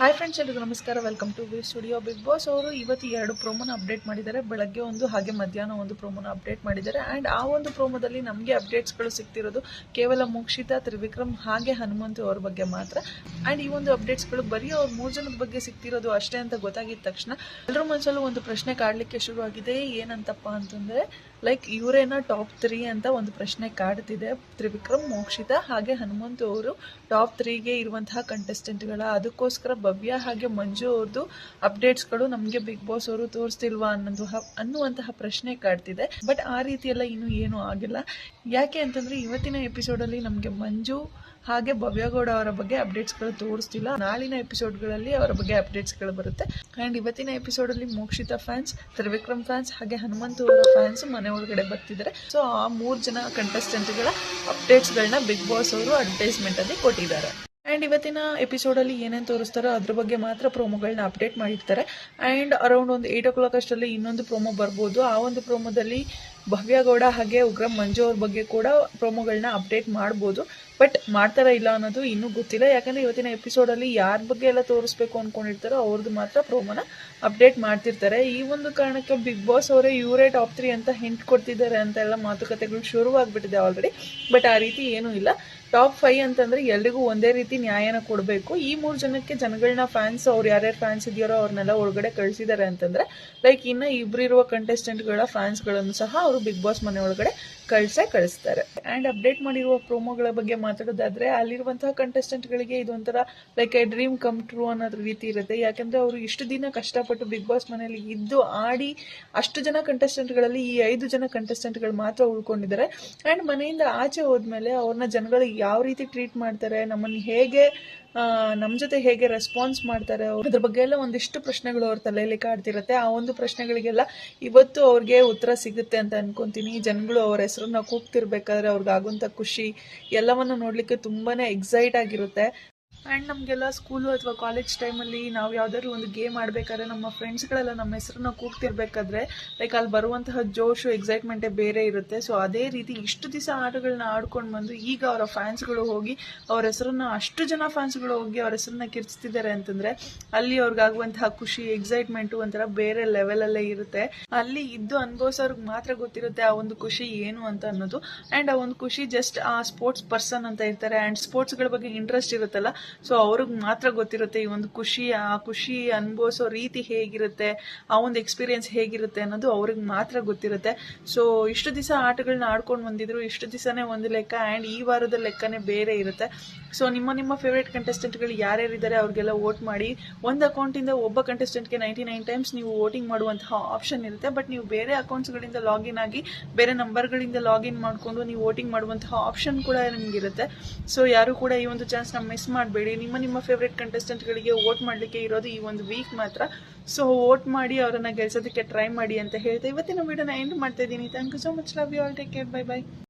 Hi friends ಎಲ್ರಿಗೂ ನಮಸ್ಕಾರ. Welcome to V studio Bigg Boss ಅವರು ಇವತ್ತು ಎರಡು ಪ್ರೋಮೋನ ಅಪ್ಡೇಟ್ ಮಾಡಿದ್ದಾರೆ. ಬೆಳಗ್ಗೆ ಒಂದು, ಹಾಗೆ ಮಧ್ಯಾಹ್ನ ಒಂದು ಪ್ರೋಮೋನ ಅಪ್ಡೇಟ್ ಮಾಡಿದ್ದಾರೆ. ಆ್ಯಂಡ್ ಆ ಒಂದು ಪ್ರೋಮೋದಲ್ಲಿ ನಮಗೆ ಅಪ್ಡೇಟ್ಸ್ಗಳು ಸಿಗ್ತಿರೋದು ಕೇವಲ ಮೋಕ್ಷಿತಾ, ತ್ರಿವಿಕ್ರಮ್, ಹಾಗೆ ಹನುಮಂತು ಅವ್ರ ಬಗ್ಗೆ ಮಾತ್ರ. ಆ್ಯಂಡ್ ಈ ಒಂದು ಅಪ್ಡೇಟ್ಸ್ಗಳು ಬರೀ ಅವ್ರ ಮೂರು ಜನದ ಬಗ್ಗೆ ಸಿಗ್ತಿರೋದು ಅಷ್ಟೇ ಅಂತ ಗೊತ್ತಾಗಿದ್ದ ತಕ್ಷಣ ಎಲ್ಲರ ಮನಸ್ಸಲ್ಲೂ ಒಂದು ಪ್ರಶ್ನೆ ಕಾಡಲಿಕ್ಕೆ ಶುರುವಾಗಿದೆ. ಏನಂತಪ್ಪ ಅಂತಂದರೆ ಲೈಕ್ ಇವರೇನ ಟಾಪ್ ತ್ರೀ ಅಂತ ಒಂದು ಪ್ರಶ್ನೆ ಕಾಡ್ತಿದೆ. ತ್ರಿವಿಕ್ರಮ್, ಮೋಕ್ಷಿತಾ, ಹಾಗೆ ಹನುಮಂತು ಅವರು ಟಾಪ್ ತ್ರೀಗೆ ಇರುವಂತಹ ಕಂಟೆಸ್ಟೆಂಟ್ಗಳ ಅದಕ್ಕೋಸ್ಕರ ಭವ್ಯ ಹಾಗೆ ಮಂಜು ಅವ್ರದ್ದು ಅಪ್ಡೇಟ್ಸ್ಗಳು ನಮಗೆ ಬಿಗ್ ಬಾಸ್ ಅವರು ತೋರಿಸ್ತಿಲ್ವಾ ಅನ್ನೋದು ಅನ್ನುವಂತಹ ಪ್ರಶ್ನೆ ಕಾಡ್ತಿದೆ. ಬಟ್ ಆ ರೀತಿ ಎಲ್ಲ ಇನ್ನೂ ಏನೂ ಆಗಿಲ್ಲ. ಯಾಕೆ ಅಂತಂದ್ರೆ ಇವತ್ತಿನ ಎಪಿಸೋಡಲ್ಲಿ ನಮಗೆ ಮಂಜು ಹಾಗೆ ಭವ್ಯಗೌಡ ಅವರ ಬಗ್ಗೆ ಅಪ್ಡೇಟ್ಸ್ಗಳು ತೋರಿಸ್ತಿಲ್ಲ. ನಾಳಿನ ಎಪಿಸೋಡ್ಗಳಲ್ಲಿ ಅವರ ಬಗ್ಗೆ ಅಪ್ಡೇಟ್ಸ್ಗಳು ಬರುತ್ತೆ. ಅಂಡ್ ಇವತ್ತಿನ ಎಪಿಸೋಡಲ್ಲಿ ಮೋಕ್ಷಿತಾ ಫ್ಯಾನ್ಸ್ ತ್ರಿವಿಕ್ರಮ್ ಫ್ಯಾನ್ಸ್ ಹಾಗೆ ಹನುಮಂತು ಅವರ ಫ್ಯಾನ್ಸ್ ಮನೆ ಒಳಗಡೆ ಬರ್ತಿದ್ದಾರೆ. ಸೊ ಆ ಮೂರು ಜನ ಕಂಟೆಸ್ಟೆಂಟ್ಗಳ ಅಪ್ಡೇಟ್ಸ್ಗಳನ್ನ ಬಿಗ್ ಬಾಸ್ ಅವರು ಅಡ್ವರ್ಟೈಸ್ಮೆಂಟಲ್ಲಿ ಕೊಟ್ಟಿದ್ದಾರೆ. ಆ್ಯಂಡ್ ಇವತ್ತಿನ ಎಪಿಸೋಡಲ್ಲಿ ಏನೇನು ತೋರಿಸ್ತಾರೋ ಅದ್ರ ಬಗ್ಗೆ ಮಾತ್ರ ಪ್ರೋಮೋಗಳನ್ನ ಅಪ್ಡೇಟ್ ಮಾಡಿರ್ತಾರೆ. ಆ್ಯಂಡ್ ಅರೌಂಡ್ ಒಂದು ಏಯ್ಟ್ ಓ ಕ್ಲಾಕ್ ಅಷ್ಟರಲ್ಲಿ ಇನ್ನೊಂದು ಪ್ರೋಮೋ ಬರ್ಬೋದು. ಆ ಒಂದು ಪ್ರೋಮೋದಲ್ಲಿ ಭವ್ಯಗೌಡ ಹಾಗೆ ಉಗ್ರಂ ಮಂಜು ಅವ್ರ ಬಗ್ಗೆ ಕೂಡ ಪ್ರೊಮೋಗಳನ್ನ ಅಪ್ಡೇಟ್ ಮಾಡ್ಬೋದು. ಬಟ್ ಮಾಡ್ತಾರಾ ಇಲ್ಲ ಅನ್ನೋದು ಇನ್ನೂ ಗೊತ್ತಿಲ್ಲ. ಯಾಕಂದರೆ ಇವತ್ತಿನ ಎಪಿಸೋಡಲ್ಲಿ ಯಾರ ಬಗ್ಗೆ ಎಲ್ಲ ತೋರಿಸ್ಬೇಕು ಅಂದ್ಕೊಂಡಿರ್ತಾರೋ ಅವ್ರದ್ದು ಮಾತ್ರ ಪ್ರೋಮೋನ ಅಪ್ಡೇಟ್ ಮಾಡ್ತಿರ್ತಾರೆ. ಈ ಒಂದು ಕಾರಣಕ್ಕೆ ಬಿಗ್ ಬಾಸ್ ಅವರೇ ಇವರೇ ಟಾಪ್ ತ್ರೀ ಅಂತ ಹಿಂಟ್ ಕೊಡ್ತಿದ್ದಾರೆ ಅಂತ ಎಲ್ಲ ಮಾತುಕತೆಗಳು ಶುರುವಾಗ್ಬಿಟ್ಟಿದೆ ಆಲ್ರೆಡಿ ಬಟ್ ಆ ರೀತಿ ಏನೂ ಇಲ್ಲ. ಟಾಪ್ ಫೈವ್ ಅಂತಂದ್ರೆ ಎಲ್ರಿಗೂ ಒಂದೇ ರೀತಿ ನ್ಯಾಯನ ಕೊಡಬೇಕು. ಈ ಮೂರು ಜನಕ್ಕೆ ಜನಗಳನ್ನ ಫ್ಯಾನ್ಸ್ ಅವ್ರು ಯಾರ್ಯಾರು ಫ್ಯಾನ್ಸ್ ಇದೆಯಾರೋ ಅವ್ರನ್ನೆಲ್ಲ ಒಳಗಡೆ ಕಳಿಸಿದ್ದಾರೆ ಅಂತಂದ್ರೆ ಲೈಕ್ ಇನ್ನ ಇಬ್ರಿರುವ ಕಂಟೆಸ್ಟೆಂಟ್ಗಳ ಫ್ಯಾನ್ಸ್ಗಳನ್ನು ಸಹ ಅವರು ಬಿಗ್ ಬಾಸ್ ಮನೆ ಒಳಗಡೆ ಕಳ್ಸೇ ಕಳಿಸ್ತಾರೆ. ಅಂಡ್ ಅಪ್ಡೇಟ್ ಮಾಡಿರುವ ಪ್ರೋಮೋಗಳ ಬಗ್ಗೆ ಮಾತಾಡೋದಾದ್ರೆ, ಅಲ್ಲಿರುವಂತಹ ಕಂಟೆಸ್ಟೆಂಟ್ಗಳಿಗೆ ಇದೊಂಥರ like a dream come true ಅನ್ನೋದ್ರ ರೀತಿ ಇರುತ್ತೆ. ಯಾಕಂದ್ರೆ ಅವರು ಇಷ್ಟು ದಿನ ಕಷ್ಟಪಟ್ಟು ಬಿಗ್ ಬಾಸ್ ಮನೆಯಲ್ಲಿ ಇದ್ದು ಆಡಿ ಅಷ್ಟು ಜನ ಕಂಟೆಸ್ಟೆಂಟ್ಗಳಲ್ಲಿ ಈ ಐದು ಜನ ಕಂಟೆಸ್ಟೆಂಟ್ಗಳು ಮಾತ್ರ ಉಳ್ಕೊಂಡಿದ್ದಾರೆ. ಅಂಡ್ ಮನೆಯಿಂದ ಆಚೆ ಹೋದ್ಮೇಲೆ ಅವ್ರನ್ನ ಜನಗಳಿಗೆ ಯಾವ ರೀತಿ ಟ್ರೀಟ್ ಮಾಡ್ತಾರೆ, ನಮ್ಮನ್ನು ಹೇಗೆ ನಮ್ಮ ಜೊತೆ ಹೇಗೆ ರೆಸ್ಪಾನ್ಸ್ ಮಾಡ್ತಾರೆ ಅವ್ರು ಅದ್ರ ಬಗ್ಗೆ ಎಲ್ಲ ಒಂದಿಷ್ಟು ಪ್ರಶ್ನೆಗಳು ಅವ್ರ ತಲೆಯಲ್ಲಿ ಕಾಡ್ತಿರುತ್ತೆ. ಆ ಒಂದು ಪ್ರಶ್ನೆಗಳಿಗೆಲ್ಲ ಇವತ್ತು ಅವ್ರಿಗೆ ಉತ್ತರ ಸಿಗುತ್ತೆ ಅಂತ ಅನ್ಕೊಂತೀನಿ. ಜನಗಳು ಅವ್ರ ಹೆಸರನ್ನ ಕೂಗ್ತಿರ್ಬೇಕಾದ್ರೆ ಅವ್ರಿಗೆ ಖುಷಿ ಎಲ್ಲವನ್ನ ನೋಡ್ಲಿಕ್ಕೆ ತುಂಬಾನೇ ಎಕ್ಸೈಟ್ ಆಗಿರುತ್ತೆ. ಆ್ಯಂಡ್ ನಮಗೆಲ್ಲ ಸ್ಕೂಲು ಅಥವಾ ಕಾಲೇಜ್ ಟೈಮಲ್ಲಿ ನಾವು ಯಾವ್ದಾದ್ರು ಒಂದು ಗೇಮ್ ಆಡಬೇಕಾದ್ರೆ ನಮ್ಮ ಫ್ರೆಂಡ್ಸ್ಗಳೆಲ್ಲ ನಮ್ಮ ಹೆಸರನ್ನ ಕೂಗ್ತಿರ್ಬೇಕಾದ್ರೆ ಲೈಕ್ ಅಲ್ಲಿ ಬರುವಂತಹ ಜೋಶು ಎಕ್ಸೈಟ್ಮೆಂಟೇ ಬೇರೆ ಇರುತ್ತೆ. ಸೊ ಅದೇ ರೀತಿ ಇಷ್ಟು ದಿವಸ ಆಟಗಳನ್ನ ಆಡ್ಕೊಂಡು ಬಂದು ಈಗ ಅವರ ಫ್ಯಾನ್ಸ್ಗಳು ಹೋಗಿ ಅವ್ರ ಹೆಸರನ್ನ ಅಷ್ಟು ಜನ ಫ್ಯಾನ್ಸ್ಗಳು ಹೋಗಿ ಅವ್ರ ಹೆಸರನ್ನ ಕಿರ್ಚ್ತಿದ್ದಾರೆ ಅಂತಂದರೆ ಅಲ್ಲಿ ಅವ್ರಿಗಾಗುವಂತಹ ಖುಷಿ ಎಕ್ಸೈಟ್ಮೆಂಟು ಒಂಥರ ಬೇರೆ ಲೆವೆಲಲ್ಲೇ ಇರುತ್ತೆ. ಅಲ್ಲಿ ಇದ್ದು ಅನುಭವಿಸೋರ್ಗೆ ಮಾತ್ರ ಗೊತ್ತಿರುತ್ತೆ ಆ ಒಂದು ಖುಷಿ ಏನು ಅಂತ ಅನ್ನೋದು. ಆ್ಯಂಡ್ ಆ ಒಂದು ಖುಷಿ ಜಸ್ಟ್ ಆ ಸ್ಪೋರ್ಟ್ಸ್ ಪರ್ಸನ್ ಅಂತ ಇರ್ತಾರೆ. ಆ್ಯಂಡ್ ಸ್ಪೋರ್ಟ್ಸ್ಗಳ ಬಗ್ಗೆ ಇಂಟ್ರೆಸ್ಟ್ ಇರುತ್ತಲ್ಲ ಸೊ ಅವ್ರಿಗೆ ಮಾತ್ರ ಗೊತ್ತಿರುತ್ತೆ ಈ ಒಂದು ಖುಷಿ, ಆ ಖುಷಿ ಅನುಭವಿಸೋ ರೀತಿ ಹೇಗಿರುತ್ತೆ, ಆ ಒಂದು ಎಕ್ಸ್ಪೀರಿಯನ್ಸ್ ಹೇಗಿರುತ್ತೆ ಅನ್ನೋದು ಅವ್ರಿಗೆ ಮಾತ್ರ ಗೊತ್ತಿರುತ್ತೆ. ಸೊ ಇಷ್ಟು ದಿವಸ ಆಟಗಳನ್ನ ಆಡ್ಕೊಂಡು ಬಂದಿದ್ರು, ಇಷ್ಟು ದಿವಸನೇ ಒಂದು ಲೆಕ್ಕ ಆ್ಯಂಡ್ ಈ ವಾರದ ಲೆಕ್ಕನೇ ಬೇರೆ ಇರುತ್ತೆ. ಸೊ ನಿಮ್ಮ ನಿಮ್ಮ ಫೇವ್ರೇಟ್ ಕಂಟೆಸ್ಟೆಂಟ್ಗಳು ಯಾರ್ಯಾರಿದ್ದಾರೆ ಅವ್ರಿಗೆಲ್ಲ ವೋಟ್ ಮಾಡಿ, ಒಂದು ಅಕೌಂಟಿಂದ ಒಬ್ಬ ಕಂಟೆಸ್ಟೆಂಟ್ಗೆ ನೈಂಟಿ ನೈನ್ ಟೈಮ್ಸ್ ನೀವು ವೋಟಿಂಗ್ ಮಾಡುವಂತಹ ಆಪ್ಷನ್ ಇರುತ್ತೆ. ಬಟ್ ನೀವು ಬೇರೆ ಅಕೌಂಟ್ಸ್ಗಳಿಂದ ಲಾಗಿನ್ ಆಗಿ, ಬೇರೆ ನಂಬರ್ಗಳಿಂದ ಲಾಗಿನ್ ಮಾಡಿಕೊಂಡು ನೀವು ವೋಟಿಂಗ್ ಮಾಡುವಂತಹ ಆಪ್ಷನ್ ಕೂಡ ನಿಮಗಿರುತ್ತೆ. ಸೊ ಯಾರು ಕೂಡ ಈ ಒಂದು ಚಾನ್ಸ್ನ ಮಿಸ್ ಮಾಡಬೇಡಿ. ನಿಮ್ಮ ನಿಮ್ಮ ಫೇವ್ರೇಟ್ ಕಂಟೆಸ್ಟೆಂಟ್ಗಳಿಗೆ ವೋಟ್ ಮಾಡಲಿಕ್ಕೆ ಇರೋದು ಈ ಒಂದು ವೀಕ್ ಮಾತ್ರ. ಸೊ ವೋಟ್ ಮಾಡಿ ಅವರನ್ನ ಗೆಲ್ಸೋದಕ್ಕೆ ಟ್ರೈ ಮಾಡಿ ಅಂತ ಹೇಳ್ತಾ ಇವತ್ತಿನ ವಿಡಿಯೋನ ಎಂಡ್ ಮಾಡ್ತಾ ಇದ್ದೀನಿ. Thank you so much love you all take care bye bye